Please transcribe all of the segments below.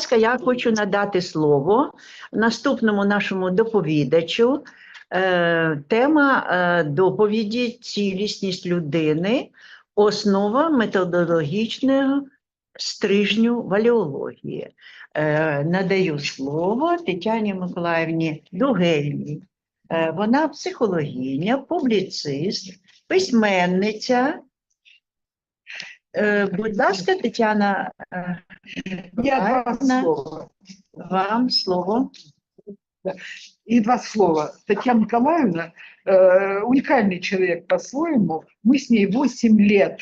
Ласка, я хочу надати слово наступному нашому доповідачу. Е, Тема е, доповіді цілісність людини, основа методологічного стрижню валеології. Е, Надаю слово Тетяні Миколаївні Дугельній. Вона психологиня, публіцист, письменниця. Е, Будь ласка, Тетяна е, Я два слова. вам слово. И два слова. Татьяна Николаевна э, уникальный человек по-своему. Мы с ней 8 лет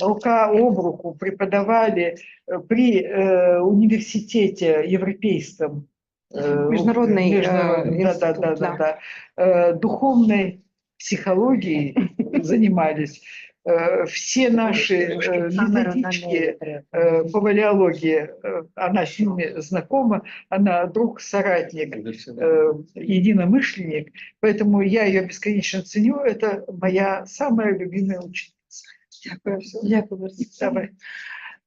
рука об руку преподавали э, при э, университете европейском. э, Международный, э, да, да, да. да, да, э, духовной психологией занимались. Э, Все наши э, методички э, по валеологии, э, она с ними знакома, она друг, соратник, э, единомышленник, поэтому я ее бесконечно ценю, это моя самая любимая ученица. Дякую. Дякую. Лариса. Давай.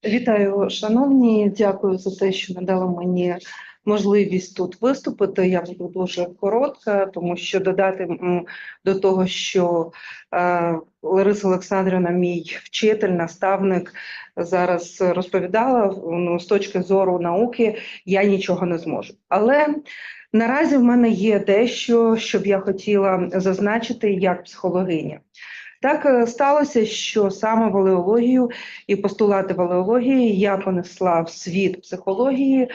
Вітаю, шановні. Дякую за те, що надали мені Можливість тут виступити. Я буду дуже коротка, тому що додати до того, що е, Лариса Олександрівна, мій вчитель, наставник, зараз розповідала ну, з точки зору науки, я нічого не зможу. Але наразі в мене є дещо, що б я хотіла зазначити як психологиня. Так е, сталося, що саме валеологію і постулати валеології я понесла в світ психології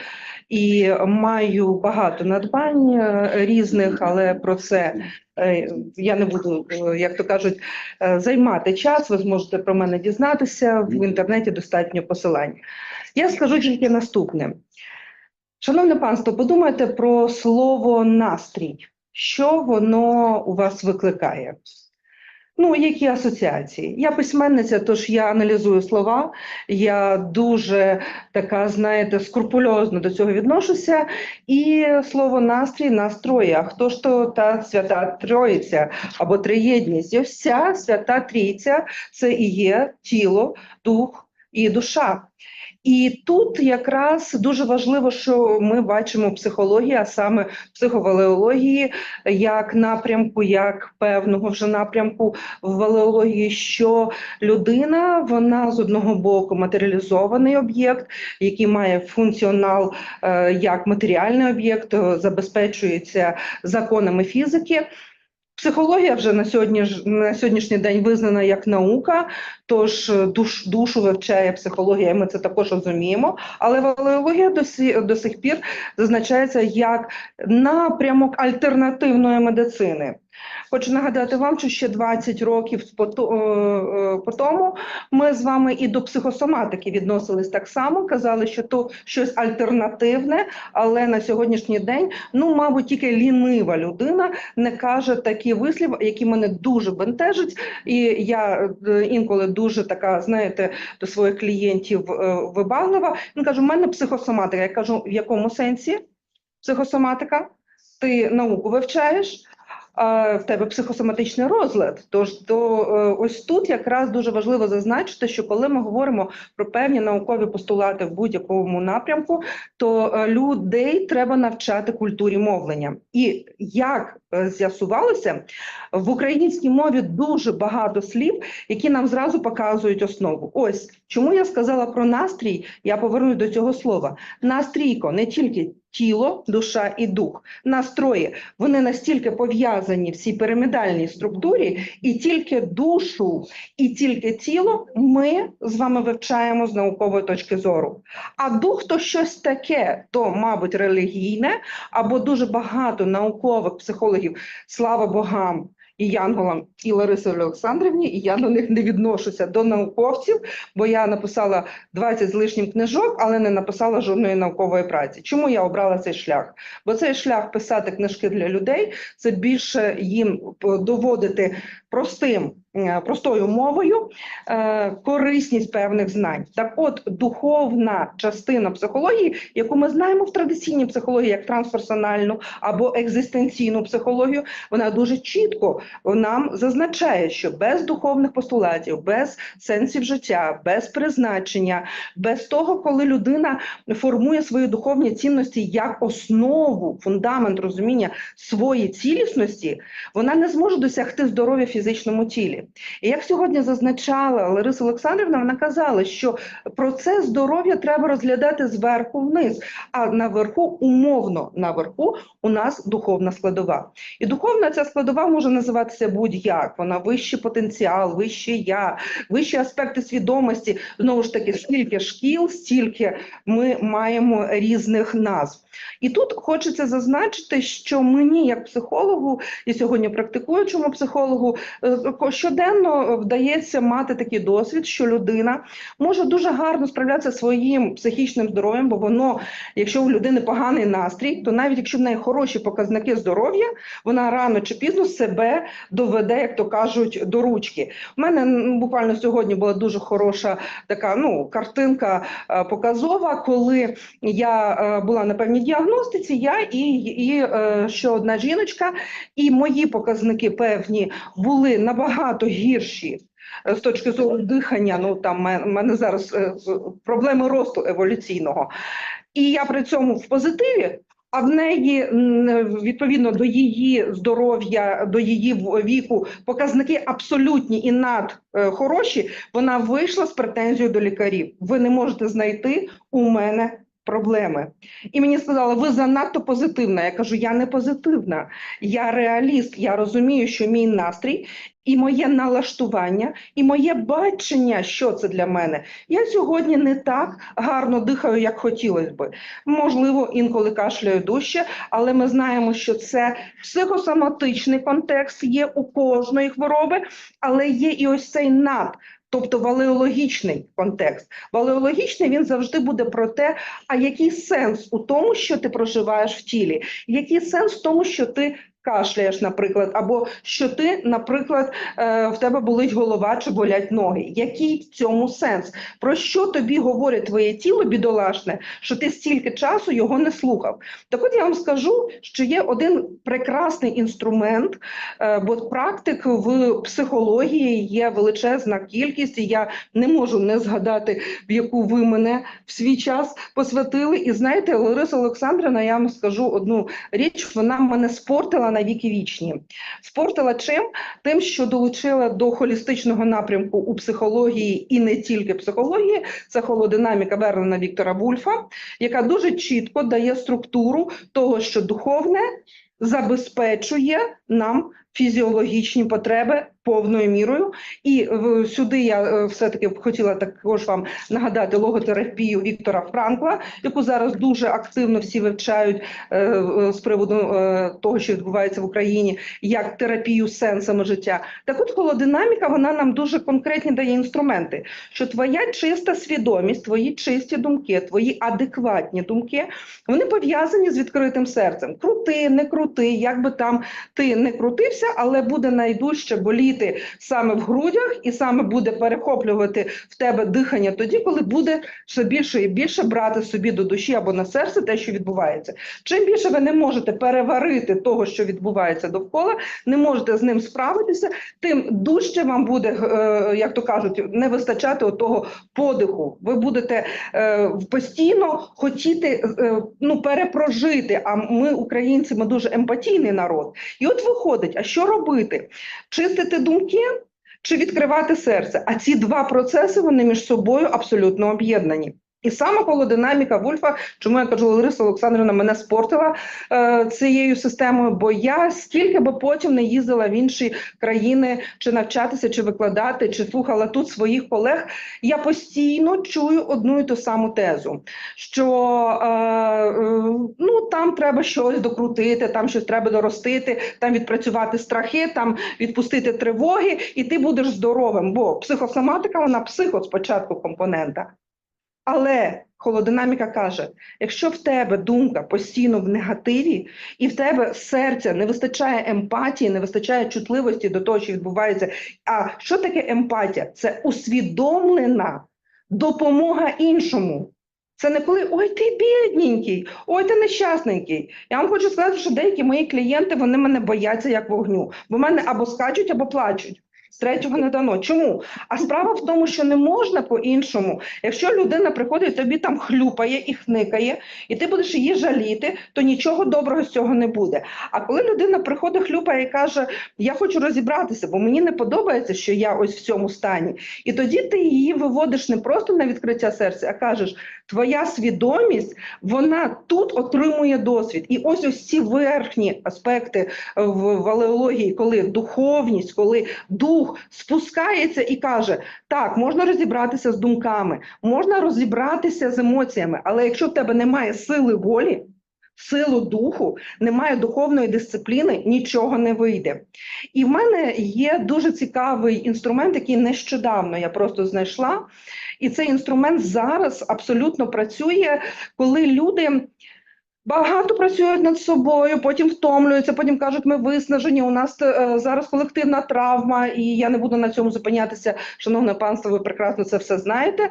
і маю багато надбань е, різних, але про це е, я не буду, як то кажуть, займати час. Ви зможете про мене дізнатися в інтернеті. Достатньо посилань. Я скажу тільки наступне. Шановне панство, подумайте про слово настрій. Що воно у вас викликає? Ну, які асоціації? Я письменниця, тож я аналізую слова. Я дуже така, знаєте, скрупульозно до цього відношуся. І слово настрій настрої. А хто ж то та свята Троїця або триєдність? І ця свята трійця це і є тіло, дух і душа. І тут якраз дуже важливо, що ми бачимо психологію, а саме психовалеології, як напрямку, як певного вже напрямку в валеології, що людина вона з одного боку матеріалізований об'єкт, який має функціонал е, як матеріальний об'єкт, забезпечується законами фізики. Психологія вже на сьогодні на сьогоднішній день визнана як наука, тож е, душ, душу вивчає психологія, і ми це також розуміємо. Але валеологія до, до сих пір зазначається як напрямок альтернативної медицини. Хочу нагадати вам, що ще 20 років е, е, по тому ми з вами і до психосоматики відносились так само, казали, що то щось альтернативне, але на сьогоднішній день, ну, мабуть, тільки лінива людина не каже такі вислів, які мене дуже бентежать. І я е, інколи дуже така, знаєте, до своїх клієнтів вибаглива. Він каже: у мене психосоматика. Я кажу, в якому сенсі психосоматика? Ти науку вивчаєш? В тебе психосоматичний розлад. Тож то е, ось тут якраз дуже важливо зазначити, що коли ми говоримо про певні наукові постулати в будь-якому напрямку, то е, людей треба навчати культурі мовлення. І як е, з'ясувалося, в українській мові дуже багато слів, які нам зразу показують основу. Ось чому я сказала про настрій. Я повернусь до цього слова. Настрійко не тільки тіло, душа і дух. Настрої вони настільки пов'язані в цій пірамідальній структурі, і тільки душу, і тільки тіло ми з вами вивчаємо з наукової точки зору. А дух то щось таке, то, мабуть, релігійне, або дуже багато наукових психологів, слава богам. І Янголам, і Ларисі Олександрівні, і я до них не відношуся до науковців, бо я написала 20 з лишнім книжок, але не написала жодної наукової праці. Чому я обрала цей шлях? Бо цей шлях писати книжки для людей це більше їм доводити простим простою мовою е, корисність певних знань. Так, от духовна частина психології, яку ми знаємо в традиційній психології, як трансперсональну або екзистенційну психологію, вона дуже чітко нам зазначає, що без духовних постулатів, без сенсів життя, без призначення, без того, коли людина формує свої духовні цінності як основу, фундамент розуміння своєї цілісності, вона не зможе досягти здоров'я в фізичному тілі. І як сьогодні зазначала Лариса Олександрівна, вона казала, що процес здоров'я треба розглядати зверху вниз, а наверху, умовно наверху, у нас духовна складова. І духовна ця складова може називатися будь-як. Вона вищий потенціал, вище я, вищі аспекти свідомості. Знову ж таки, скільки шкіл, стільки ми маємо різних назв. І тут хочеться зазначити, що мені, як психологу, і сьогодні практикуючому психологу, е, щоденно вдається мати такий досвід, що людина може дуже гарно справлятися своїм психічним здоров'ям, бо воно, якщо у людини поганий настрій, то навіть якщо в неї хороші показники здоров'я, вона рано чи пізно себе доведе, як то кажуть, до ручки. У мене буквально сьогодні була дуже хороша така ну картинка е, показова, коли я е, була на певній діагностиці, я і, і е, ще одна жіночка, і мої показники певні були набагато гірші. е, З точки зору дихання, ну там мене зараз е, проблеми росту еволюційного, і я при цьому в позитиві. А в неї відповідно до її здоров'я, до її віку показники абсолютні і над е, хороші. Вона вийшла з претензією до лікарів. Ви не можете знайти у мене проблеми. І мені сказали, ви занадто позитивна. Я кажу, я не позитивна, я реаліст. Я розумію, що мій настрій і моє налаштування, і моє бачення, що це для мене. Я сьогодні не так гарно дихаю, як хотілося би. Можливо, інколи кашляю дужче, але ми знаємо, що це психосоматичний контекст є у кожної хвороби, але є і ось цей над. Тобто валеологічний контекст. Валеологічний він завжди буде про те, а який сенс у тому, що ти проживаєш в тілі, який сенс в тому, що ти кашляєш, наприклад, або що ти, наприклад, е, в тебе болить голова чи болять ноги. Який в цьому сенс? Про що тобі говорить твоє тіло бідолашне, що ти стільки часу його не слухав? Так от я вам скажу, що є один прекрасний інструмент, е, бо практик в психології є величезна кількість, і я не можу не згадати, в яку ви мене в свій час посвятили. І знаєте, Лариса Олександрівна, я вам скажу одну річ, вона мене спортила на віки вічні. Спортила чим? Тим, що долучила до холістичного напрямку у психології і не тільки психології, це холодинаміка Вернена Віктора Вульфа, яка дуже чітко дає структуру того, що духовне забезпечує нам фізіологічні потреби повною мірою. І в- сюди я е, все-таки б хотіла також вам нагадати логотерапію Віктора Франкла, яку зараз дуже активно всі вивчають е, е, з приводу е, того, що відбувається в Україні, як терапію сенсами життя. Так от холодинаміка вона нам дуже конкретні дає інструменти, що твоя чиста свідомість, твої чисті думки, твої адекватні думки, вони пов'язані з відкритим серцем. Крути, не крути, як би там ти не крутився, але буде найдужче боліти саме в грудях, і саме буде перехоплювати в тебе дихання тоді, коли буде все більше і більше брати собі до душі або на серце те, що відбувається. Чим більше ви не можете переварити того, що відбувається довкола, не можете з ним справитися, тим дужче вам буде, е, як то кажуть, не вистачати того подиху. Ви будете е, постійно хотіти е, ну, перепрожити. А ми, українці, ми дуже емпатійний народ. І от виходить, а що робити? Чистити думки чи відкривати серце? А ці два процеси вони між собою абсолютно об'єднані. І саме холодинаміка Вульфа, чому я кажу, Лариса Олександрівна мене спортила е, цією системою, бо я скільки би потім не їздила в інші країни чи навчатися, чи викладати, чи слухала тут своїх колег, я постійно чую одну і ту саму тезу, що е, е, ну там треба щось докрутити, там щось треба доростити, там відпрацювати страхи, там відпустити тривоги, і ти будеш здоровим. Бо психосоматика, вона психо спочатку компонента. Але холодинаміка каже: якщо в тебе думка постійно в негативі, і в тебе серця не вистачає емпатії, не вистачає чутливості до того, що відбувається. А що таке емпатія? Це усвідомлена допомога іншому. Це не коли ой, ти бідненький, ой, ти нещасненький. Я вам хочу сказати, що деякі мої клієнти вони мене бояться як вогню, бо мене або скачуть, або плачуть. Третього не дано. Чому? А справа в тому, що не можна по-іншому. Якщо людина приходить, тобі там хлюпає і хникає, і ти будеш її жаліти, то нічого доброго з цього не буде. А коли людина приходить, хлюпає і каже: Я хочу розібратися, бо мені не подобається, що я ось в цьому стані. І тоді ти її виводиш не просто на відкриття серця, а кажеш, твоя свідомість вона тут отримує досвід. І ось ось ці верхні аспекти в валеології, коли духовність, коли дух спускається і каже: так, можна розібратися з думками, можна розібратися з емоціями, але якщо в тебе немає сили волі, силу духу, немає духовної дисципліни, нічого не вийде. І в мене є дуже цікавий інструмент, який нещодавно я просто знайшла. І цей інструмент зараз абсолютно працює, коли люди. Багато працюють над собою, потім втомлюються, потім кажуть, ми виснажені. У нас е, зараз колективна травма, і я не буду на цьому зупинятися. Шановне панство, ви прекрасно це все знаєте.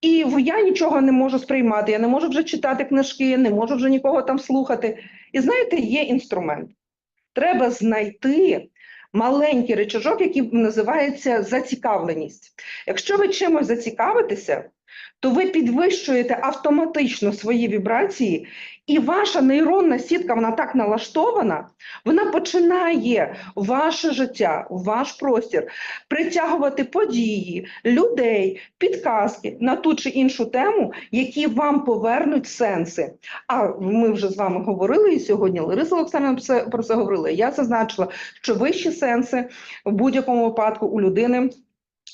І я нічого не можу сприймати. Я не можу вже читати книжки, не можу вже нікого там слухати. І знаєте, є інструмент. Треба знайти маленький речажок, який називається зацікавленість. Якщо ви чимось зацікавитеся, то ви підвищуєте автоматично свої вібрації, і ваша нейронна сітка вона так налаштована, вона починає ваше життя, ваш простір притягувати події, людей, підказки на ту чи іншу тему, які вам повернуть сенси. А ми вже з вами говорили і сьогодні. Лариса Олександрівна про це говорила. Я зазначила, що вищі сенси в будь-якому випадку у людини.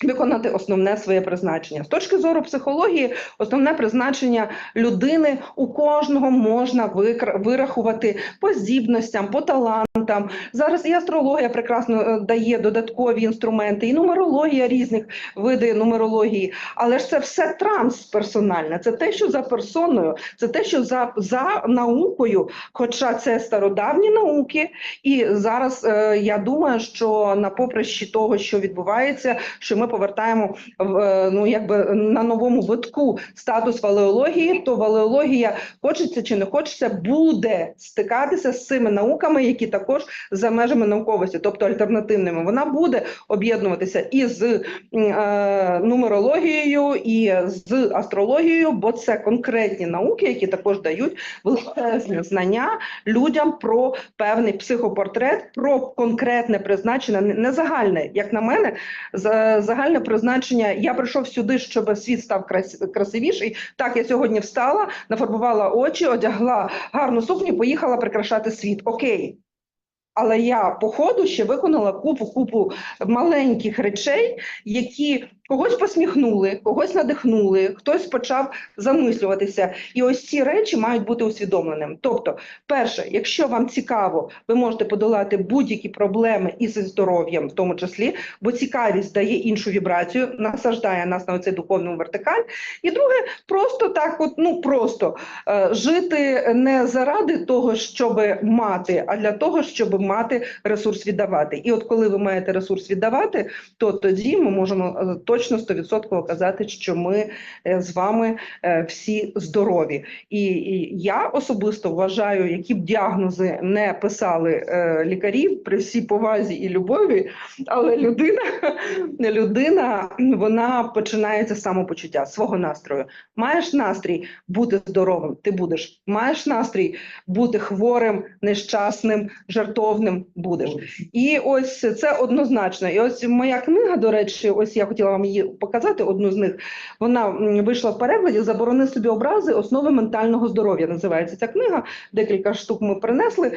Виконати основне своє призначення з точки зору психології, основне призначення людини у кожного можна вирахувати по здібностям, по талантам. Зараз і астрологія прекрасно е, дає додаткові інструменти, і нумерологія різних види нумерології. Але ж це все трансперсональне. Це те, що за персоною, це те, що за, за наукою. Хоча це стародавні науки, і зараз е, я думаю, що на поприщі того, що відбувається, що ми повертаємо в е, ну якби на новому витку статус валеології, то валеологія, хочеться чи не хочеться, буде стикатися з цими науками, які також за межами науковості, тобто альтернативними. Вона буде об'єднуватися і з е, нумерологією, і з астрологією, бо це конкретні науки, які також дають величезне знання людям про певний психопортрет, про конкретне призначення, не не загальне, як на мене, за- загальне призначення. Я прийшов сюди, щоб світ став красивіший. Так, я сьогодні встала, нафарбувала очі, одягла гарну сукню, поїхала прикрашати світ. Окей. Але я по ходу ще виконала купу купу маленьких речей, які когось посміхнули, когось надихнули, хтось почав замислюватися. І ось ці речі мають бути усвідомленим. Тобто, перше, якщо вам цікаво, ви можете подолати будь-які проблеми із здоров'ям, в тому числі, бо цікавість дає іншу вібрацію, насаждає нас на оцей духовну вертикаль. І друге, просто так, от ну просто е, жити не заради того, щоб мати, а для того, щоб мати ресурс віддавати. І от коли ви маєте ресурс віддавати, то тоді ми можемо е, точно 100% казати, що ми е, з вами е, всі здорові. І, і я особисто вважаю, які б діагнози не писали е, лікарі при всій повазі і любові, але людина, людина вона починається з самопочуття свого настрою. Маєш настрій бути здоровим, ти будеш. Маєш настрій бути хворим, нещасним, жартовним будеш. І ось це однозначно. І ось моя книга, до речі, ось я хотіла вам її показати. Одну з них вона вийшла в перекладі Заборони собі образи, основи ментального здоров'я. Називається ця книга. Декілька штук ми принесли.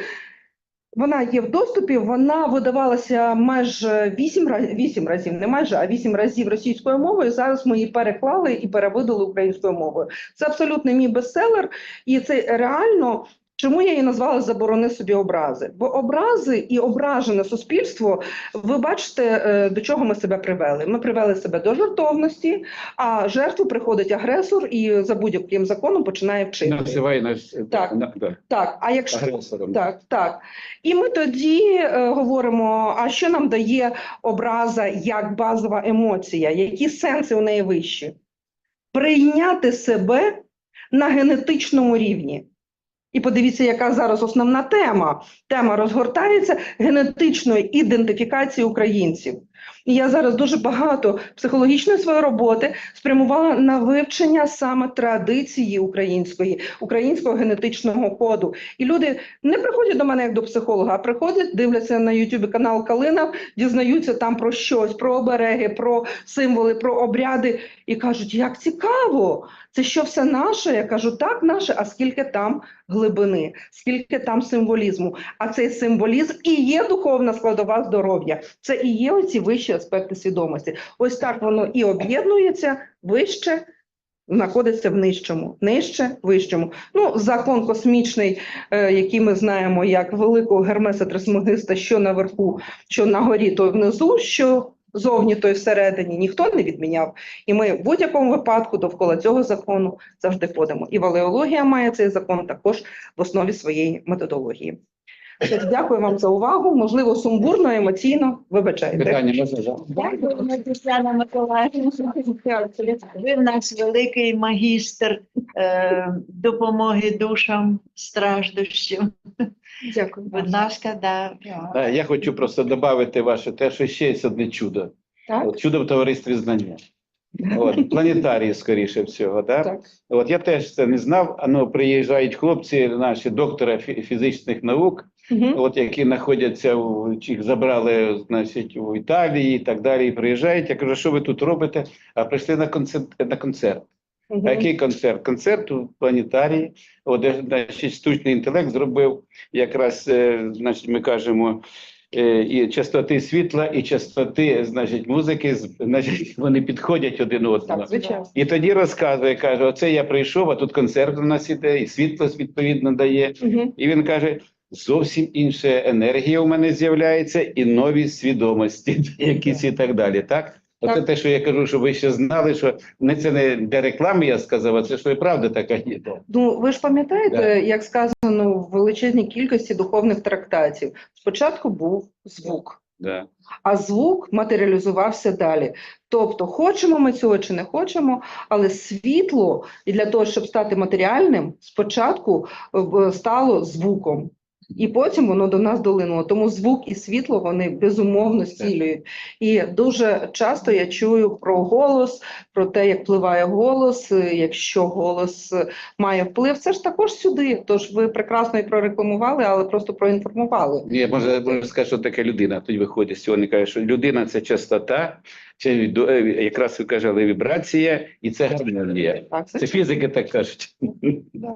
Вона є в доступі. Вона видавалася майже вісім разів, вісім разів, не майже, а вісім разів російською мовою. Зараз ми її переклали і перевидали українською мовою. Це абсолютно мій бестселер, і це реально Чому я її назвала заборони собі образи? Бо образи і ображене суспільство, ви бачите, е, до чого ми себе привели. Ми привели себе до жертовності, а жертву приходить агресор і за будь-яким законом починає вчити. Називає нас е, Так. на- да, Так, а якщо агресором. так, так. І ми тоді е, говоримо: а що нам дає образа як базова емоція? Які сенси у неї вищі? Прийняти себе на генетичному рівні. І подивіться, яка зараз основна тема. Тема розгортається генетичної ідентифікації українців. І я зараз дуже багато психологічної своєї роботи спрямувала на вивчення саме традиції української, українського генетичного коду. І люди не приходять до мене як до психолога, а приходять, дивляться на Ютубі канал Калина, дізнаються там про щось, про обереги, про символи, про обряди, і кажуть, як цікаво, це що все наше? Я кажу, так, наше, а скільки там глибини, скільки там символізму. А цей символізм і є духовна складова здоров'я. Це і є оці вищі аспекти свідомості. Ось так воно і об'єднується вище. Знаходиться в нижчому, нижче, вищому. Ну, закон космічний, е, який ми знаємо як великого Гермеса Трисмегиста, що наверху, що на горі, то внизу, що зовні, то й всередині, ніхто не відміняв. І ми в будь-якому випадку довкола цього закону завжди ходимо. І валеологія має цей закон також в основі своєї методології. Тож, Дякую вам за увагу. Можливо, сумбурно, емоційно. Вибачайте. Питання можна? да? Дякуємо, Тетяна Миколаївна. Ви в нас великий магістр е, допомоги душам страждущим. Дякую. Будь ласка, да. Да, я хочу просто додати ваше те, що ще є одне чудо. Так, От, чудо в товаристві знання. От, планетарії, скоріше всього. Да? так. От я теж це не знав. а ну приїжджають хлопці, наші доктора фі- фізичних наук, Мгм. от які знаходяться в їх забрали, значить, у Італії і так далі. І приїжджають. Я кажу, що ви тут робите? А прийшли на концерт на концерт. Мгм. А який концерт? Концерт у планетарії, от, значить, штучний інтелект зробив якраз, е, значить, ми кажемо, е, і частоти світла, і частоти, значить, музики, значить, вони підходять один одному. Так. І тоді розказує, каже: оце я прийшов, а тут концерт у нас іде, і світло відповідно дає. Мгм. І він каже: зовсім інша енергія у мене з'являється, і нові свідомості, якісь і так далі. Так? Оце Так. те, що я кажу, що ви ще знали, що не це не для реклами, я сказав, а це що і правда така є. Ну, ви ж пам'ятаєте, Да. як сказано в величезній кількості духовних трактатів. Спочатку був звук, Да. а звук матеріалізувався далі. Тобто, хочемо ми цього чи не хочемо, але світло і для того, щоб стати матеріальним, спочатку е, стало звуком. І потім воно до нас долинуло. Тому звук і світло вони безумовно зцілюють. І дуже часто я чую про голос, про те, як впливає голос, е, якщо голос е, має вплив, це ж також сюди. Тож ви прекрасно і прорекламували, але просто проінформували. Ні, може, може сказати, що таке людина. Тоді виходить вони кажуть, що людина це частота, це е, якраз ви казали вібрація, і це гармонія. Це фізики так кажуть.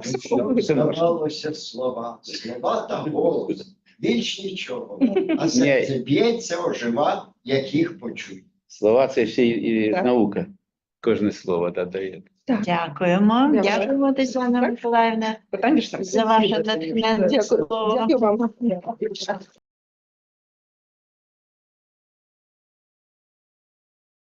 Здавалося слова, слова та голос, більш нічого. А серце б'ється, ожива, яких почує. Слова це ще і наука. Кожне слово да, дає. Дякуємо. Дякую. Дякуємо, Тетяна Миколаївна, за ваше слово. Дякую вам.